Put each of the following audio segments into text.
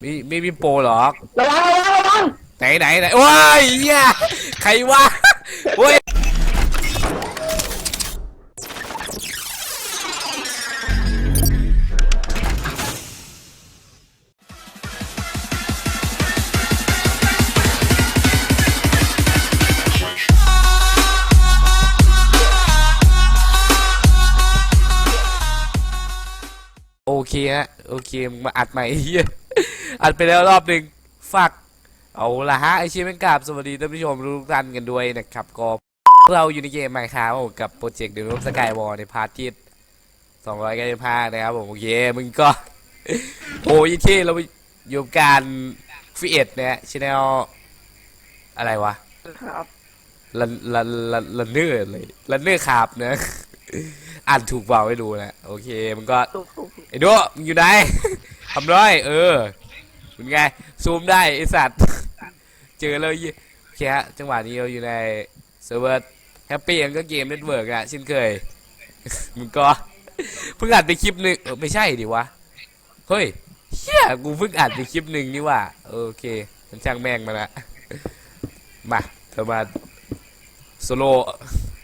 ไม่ไม่มีโปรหรอกระวังระวังระวังไหนไหนไหนโอ้ยเหี้ยใครวะโอ้ยโอเคฮะโอเคมึงมาอัดใหม่ไอ้เหี้ย อัดไปแล้วรอบหนึ่งฟักเอาละฮะไอเชียเป็นกราบสวัสดีท่านผู้ชมทุกท่านกันด้วยนะครับก็เราอยู่ในเกมไมค์ครับผมกับโปรเจกต์เดนรูปสกายวอลในพาร์ทที่สองร้อยเก้าสิบห้านะครับผมโอเคมึงก็โอ้ยที่เราอยู่กับการฟิเอ็ดเนี่ยชแนลอะไรวะครับลันลันลันลันเนอร์เลยลันเนอร์ขาบนะอ่านถูกเปล่าไม่รู้นะโอเคมึงก็ถูกถูกถูกไอ้ดูมึงอยู่ไหนทำร้อยเออ เป็นไง ซูมได้ไอสัตว์ เจอเลยยี่โอเคฮะจังหวะนี้เราอยู่ในเซิร์ฟเวอร์แฮปปี้ก็เกมเน็ตเวิร์กอะเช่นเคย มึงก็เพิ่งอัดไปคลิปหนึ่งเออไม่ใช่ดิวะ เฮ้ยเฮียกูเพิ่งอัดไปคลิปหนึ่งนี่ว่าโอเคมันช่างแม่งมาละมาเรามาโซโล่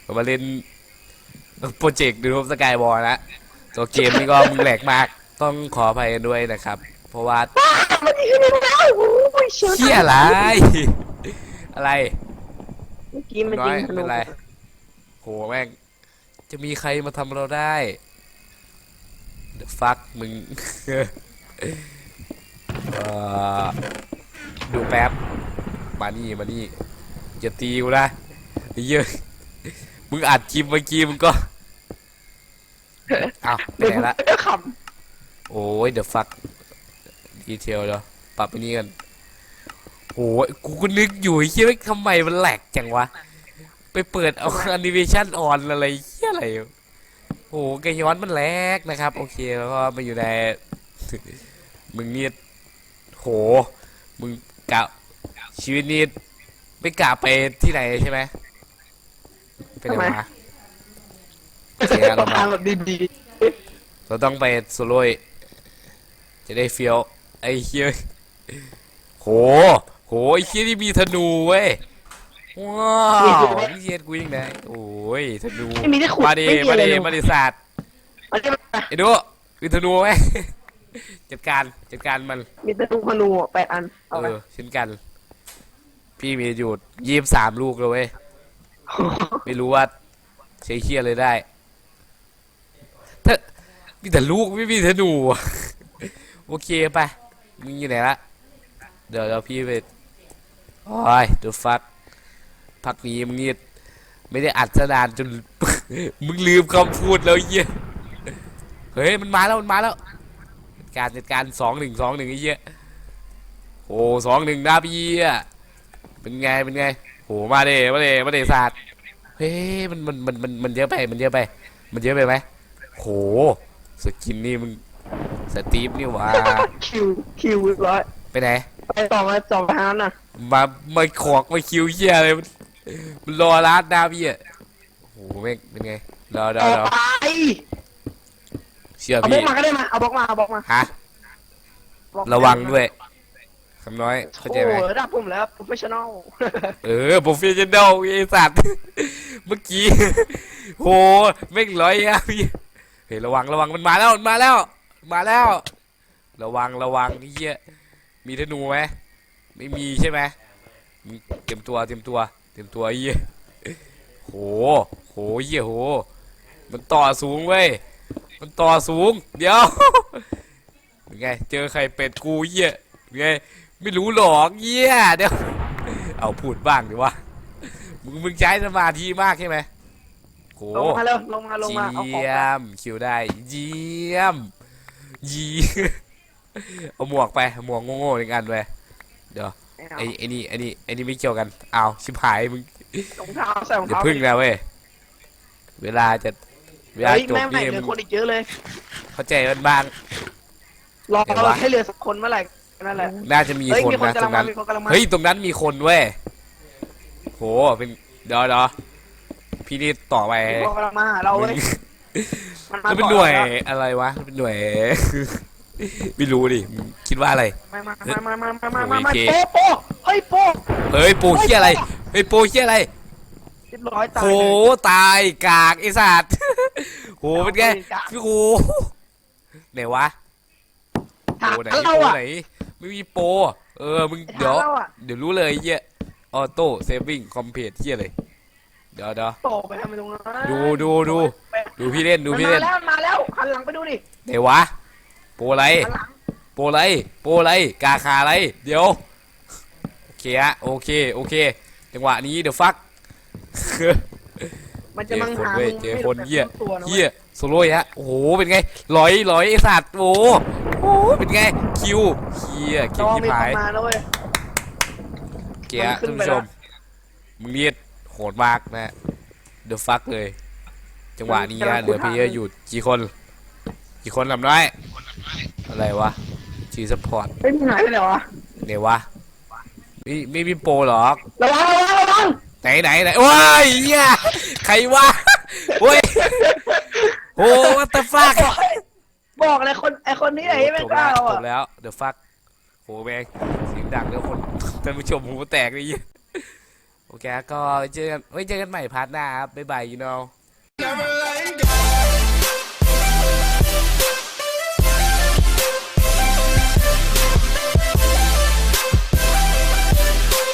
เรามาเล่นโปรเจกต์ดูรูปสกายวอลนะตัวเกมนี่ก็มึงแหลกมากต้องขออภัยกันด้วยนะครับ เพราะว่ามันยิงไม่ได้โอ้ยเชียวเฮียอะไร อะไรเมื่อกี้มันน้อยิยงธนูเป็นไรโหแม่งจะมีใครมาทำเราได้ The fuck มึง เอ่อดูแป๊บ มานี่มานี่อย่าตีกูนะไอ้เหี้ยอะมึงอัดคลิปเมื่อกี้มึงก็อ้าวไปเดี๋ยวไหนละ จะขโอ้ย the fuck ดีเทลเดี๋ยวปรับไปนี่กันโอ้ยกูก็นึกอยู่ไอ้เหี้ยทำไมมันแหลกจังวะ ไปเปิดเอาแอนิเมชันออนอะไรเหี้ยอะไรโอ้โหแกย้อนมันแหลกนะครับ โอเคแล้วก็มาอยู่ในมึงนี่โห มึงกะชีวิตนี้ไม่กะไปที่ไหนใช่ไหมไปไหนมาโอเคำเราประมามาณแบบดีเราต้องไปโซโล่ยจะได้เฟี้ยว ไอ้เฮียโห โห ไอ้เฮียที่มีธนูเว้ย ว้าวนี่เฮียกูยังไงโอ้ย ธนูๆไม่มีได้ขุดมาดิไม่มีมาอะไรดิเลย มาดิศาสตร์มันจะไอ้ดูมีธนูไหม จัดการ จัดการมัน มีธนูธนูแปดอัน เอาเอไปอเช่นกัน พี่มีอยู่ยี่สิบสามลูกเลยเว้ย ไม่รู้ว่าใช้เคียเลยได้ถ้ามีแต่ลูกไม่มีธนูอะ โอเคไป มึงอยู่ไหนละเดี๋ยวเราพี่ไปโอ้ยดูฟักพักนี้มึงนี่ไม่ได้อัดสนานจน มึงลืมคำพูดแล้วไอ้เหี้ยเฮ้ยมันมาแล้วมันมาแล้วจัดการจัดการสองหนึ่งสองหนึ่งไอ้เหี้ยโอ้สองหนึ่งนะพี่อะเป็นไงเป็นไงโหมาเดมาเดมาเดศาสตร์เฮ้ยมันมันมันมันมันเยอะไปมันเยอะไป มันเยอะไปไหมโหสกินนี่มึง สตีฟนี่หว่าคิวคิวเรียบร้อยไปไหนไปต่อมาต่อไปทางนั้นน่ะมามาขอกมาคิวเฮียอะไรมันมันรอร้านหน้าพี่อะโหแม่งเป็นไงรอรอต่อรอไปเชื่อเอาบล็พี่อกมาก็ได้มาเอาบล็อกมาเอาบล็อกมาฮะบล็อกระวังด้วยคำน้อยเข้าใจไหม โอ้ระดับผมแล้วโปรเฟชชั่นอลเออโปรเฟชชั่นอลไอ้สัตว์ เมื่อกี้ โหแม่งร้อยอะพี่เฮ้ยระวังระวังมันมาแล้วมันมาแล้ว มาแล้ว ระวังระวังไอ้เหี้ยมีธนูไหมไม่มีใช่ไหมมึงเตรียมตัวเตรียมตัว เตรียมตัวไอ้เหี้ยโหโหเหี้ยโห มันต่อสูงเว้ยมันต่อสูง เดี๋ยวเป็นไง เจอใครเป็ดกูเหี้ยเป็นไงไม่รู้หรอกเหี้ยเดี๋ยวเอาพูดบ้างดิวะมึงมึงใช้สมาธิมากใช่ไหมโหลงมาเร็วลงมาลงมาเอาของเยี่ยมามคิวได้เยี่ยม ยีเอาหมวกไปหมวกโง่ๆหนึ่งอันไปเดี๋ยวไอ้ไอ้นี่ไอ้นี่ไอ้นี่ไม่เกี่ยวกันเอาชิบหายมึงรองเท้าใส่รองอย่าเท้าพึ่งนะเว้ยเวลาจะเวลาเฮ้ยจบแม่งไหนนี่เหลืมึองคนอีกเยอะเลย เข้าใจกันบ้าง รอเดี๋ยววะให้เหลือสักคนเมื่อไหร่นั่นแหละ น่าจะมีเฮ้ยคนมีคนนะตกำรลังงมานั้น มีคนกำลังมา เฮ้ยตรงนั้นมีคนเว้ยโหเป็นเดี๋ยวเดี๋ยวพี่นี่ต่อไป มีคนกำลังมาหาเราเว้ยมัน มามันเป็นก่อหน่วยแล้อะไรวะมันเป็นหน่วย ไม่รู้ดิมึงคิดว่าอะไร มามามามามามามามาโอเค โปโปเฮ้ยโปเฮ้ยโปเฮียอะไรเฮ้ยโปเฮียอะไรเรียบร้อยตายโหเลย ตายกากไอสัตว์โหเป็นไงกากพี่โหไหนวะถามโปไหนเราโปอะไหนไม่มีโปเออมึงถามเดี๋ยว เราอะเดี๋ยวรู้เลยไอ้เหี้ยออโต้เซฟวิ่งคอมเพลตเหี้ยเลยเดี๋ยวเดี๋ยว โปไปทำไมตรงนั้นดูดูดู ไปดูพี่เล่นดูมันพี่มาเล่นแล้วมันมาแล้วหันหลังไปดูดิไหนวะ โปอะไร หันหลังโปอะไร โปอะไร กาคาอะไร เดี๋ยว โอเคฮะ โอเค โอเค จังหวะนี้เดี๋ยวฟัก มันเจจะอมังคนหาเว้ยมึงเจอไม่คนรู้เหี้ยแบบตัวนะเหี้ยโซโล่ฮะ โอ้โห เป็นไงลอยลอยไอสัตว์ โอ้โหโอ้โหเป็นไง คิวเหี้ยเว้เก่ยงต้องที่มีคผานยมาแล้วเว้ย เกียร์มันขึ้ท่านนไปผู้ชมแล้วมึงเรียดโหดมากนะเดอะฟักเลย จังหวะนี้ฮะเหลือเพลเยอร์อยู่กี่คน กี่คนลำน้อยอะไรวะจีสปอร์ตเฮ้ยมึงหายไปไหนวะเดี๋ยววะไม่ไม่มีโปรหรอกระวังระวังระวังไหนไหนไหนโอ้ยเหี้ยใครวะโอ้ยโอ้วัตฟักบอกบอกเลยคนไอคนนี้ไอ้ไม่จบกล้าแล้วเอาจอะบแล้ว เดอะฟักโหแม่งเสียงดังแล้วคนท่านผู้ชมหูแตกเลยเหี้ยโอเคก็เจอกันไว้เจอกันใหม่พาร์ทหน้าครับบ๊ายบาย you know